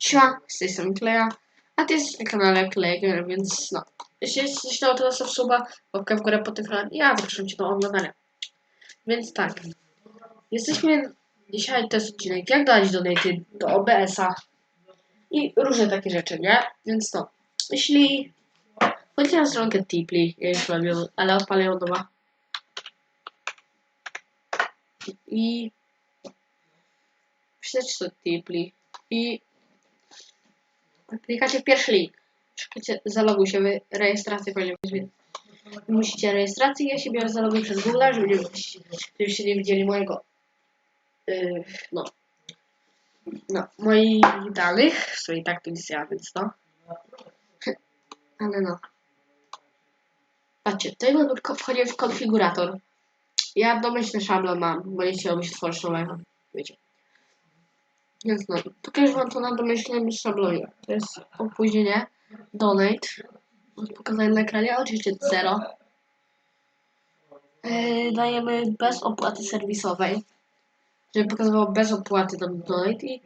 Siema, z tej strony Kleja, a ty jesteś na kanale Kleja, więc no. Jeśli jesteś nowy, to zostaw suba, łapkę w górę po kanale. Ja zapraszam cię do oglądania. Więc tak, jesteśmy, dzisiaj to jest odcinek, jak dać donaty do OBS-a i różne takie rzeczy, nie? Więc no, jeśli chodzi na stronkę Tipli, ja już robię, ale odpalę ją doma. I Przeczytać to Tipli i klikacie w pierwszy link. Klikacie zaloguj się, wy rejestrację być. Musicie rejestracji, ja się biorę zaloguj przez Google, żebyście nie widzieli mojego yy, no no, moich danych, w sumie tak to nic ja, więc no. Ale no. Patrzcie, tutaj mamy ko- wchodzi w konfigurator. Ja domyślny szablon mam, bo nie chciałbym się tworzyć nowego, wiecie. Więc no, pokażę wam to na domyślnym szablonie. To jest opóźnienie, donate, pokazane na ekranie, oczywiście zero. Yy, dajemy bez opłaty serwisowej, żeby pokazywało bez opłaty tam donate i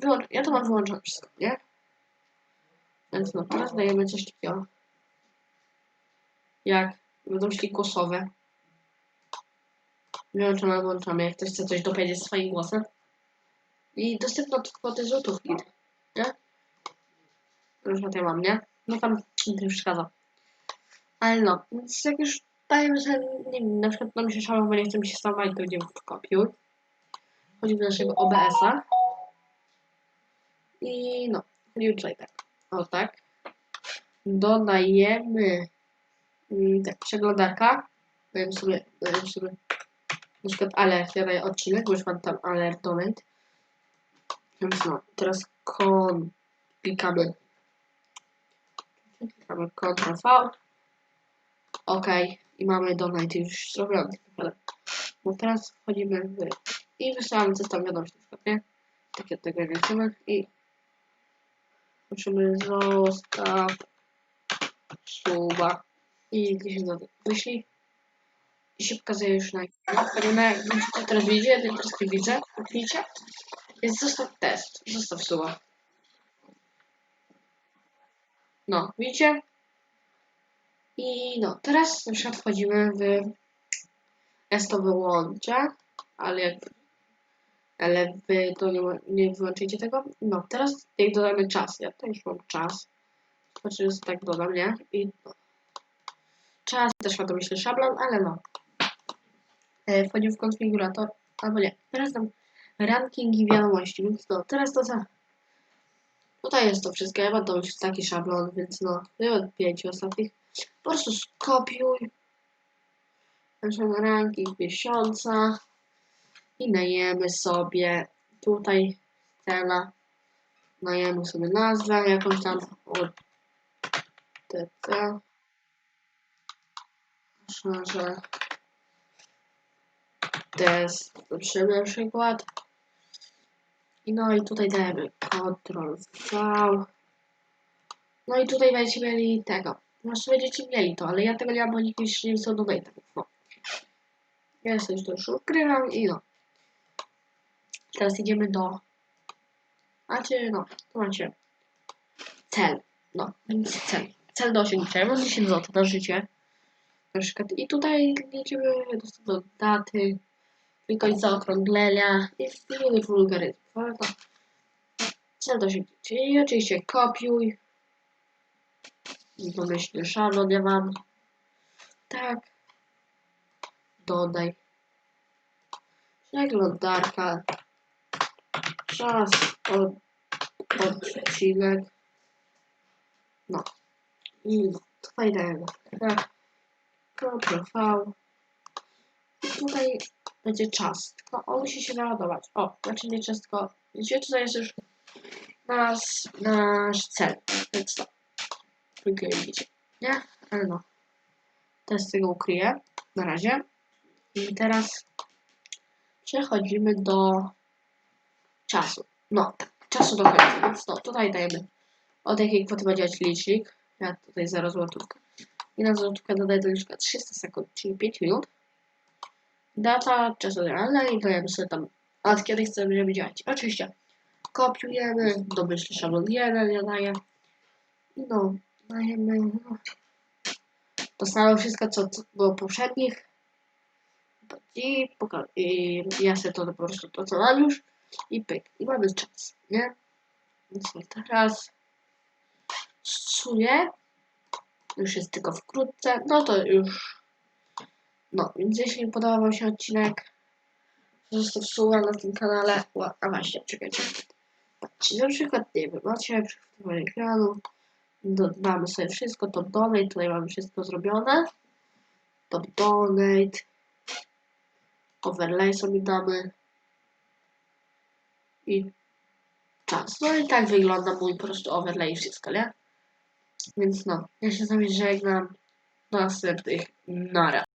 wyłącz, ja to mam wyłączone wszystko, nie? Więc no, teraz dajemy coś takiego, jak wiadomości głosowe. Wyłączamy, włączamy, jak ktoś chce coś dopowiedzieć swoim głosem. I dostępna od kwoty złotówki. Nie? Na przykład ja mam, nie? No tam nie przeszkadza. Ale no, więc jak już dajemy sobie, nie wiem, na przykład nam się szalą, bo nie chce mi się stawać, to idziemy w kopiuj. Wchodzimy do naszego OBS-a. I no, wchodzimy tutaj tak. O tak. Dodajemy mm, tak, przeglądarka. Dajemy sobie, dajemy sobie na przykład alert, ja daję odcinek, bo już mam tam alert. No, teraz kon, klikamy, klikamy Ctrl V, ok, i mamy donate już zrobiony, no teraz wchodzimy w, i wysyłamy coś tam wiadomość na przykład, nie? Takie tego nie chcemy i musimy zostaw suba i 10 zł wyślij i się pokazuje już na ekranie. Teraz widzicie, teraz nie widzę? Więc zostaw test, zostaw suba. No, widzicie? I no, teraz na przykład wchodzimy w... Ja to wyłączę, ale jak... Ale wy to nie, nie wyłączycie tego. No, teraz jak dodamy czas, ja też mam czas. Znaczy, że tak dodam, nie? I no. Czas też ma to myślę szablon, ale no. E, wchodzimy w konfigurator, albo nie. Teraz tam rankingi wiadomości, więc no, teraz to za... Tutaj jest to wszystko, ja mam to już taki szablon, więc no, wyłącz pięciu ostatnich. Po prostu skopiuj. Nasz ranking miesiąca i dajemy sobie tutaj cela, dajemy sobie nazwę jakąś tam od TT. Że test na przykład. No i tutaj dajemy Ctrl V. No i tutaj będziecie mieli tego. Właśnie będziecie mieli to, ale ja tego nie mam, bo nikt jeszcze nie wysłał do donate. No. Ja sobie to już ukrywam i no. Teraz idziemy do... Macie, no, tu macie cel. No, więc cel. Cel do osiągnięcia. Ja mam 10 zł na życie. Na przykład. I tutaj liczymy do daty, wielkość zaokrąglenia i inny wulgaryzm. Ale to cel do osiągnięcia. I oczywiście kopiuj. Domyślny szablon ja mam. Tak. Dodaj. Przeglądarka. Czas od, odcinek. No. I tutaj dajemy. Tak. Ctrl V. I tutaj będzie czas. Tylko on musi się naładować. O, znaczy nie czas, tylko widzicie, tutaj jest już nasz, nasz cel. Więc to. Wykleicie. Nie? Ale no. Teraz tego ukryję. Na razie. I teraz przechodzimy do czasu. No, tak, czasu do końca. Więc no, tutaj dajemy od jakiej kwoty działać licznik. Ja tutaj 0 złotówka. I na złotówkę dodaję do licznika 300 sekund, czyli 5 minut. Data, czas realny i dajemy sobie tam od kiedy chcemy, żeby działać. Oczywiście kopiujemy, domyślny szablon 1 ja daję. I no, dajemy, no. To samo wszystko, co, co było poprzednich. I, I ja sobie to po prostu to co mam już i pyk. I mamy czas, nie? Więc teraz czuję. Już jest tylko wkrótce. No to już. No, więc jeśli podobał Wam się odcinek, zostaw suba na tym kanale. A właśnie, czekajcie. Patrzcie, na przykład, nie wiem, macie przygotowanie ekranu. Dodamy sobie wszystko, top donate, tutaj mamy wszystko zrobione. Top donate. Overlay sobie damy. I czas. No i tak wygląda mój po prostu overlay i wszystko, nie? Więc no, ja się z wami żegnam. Do następnych. Nara.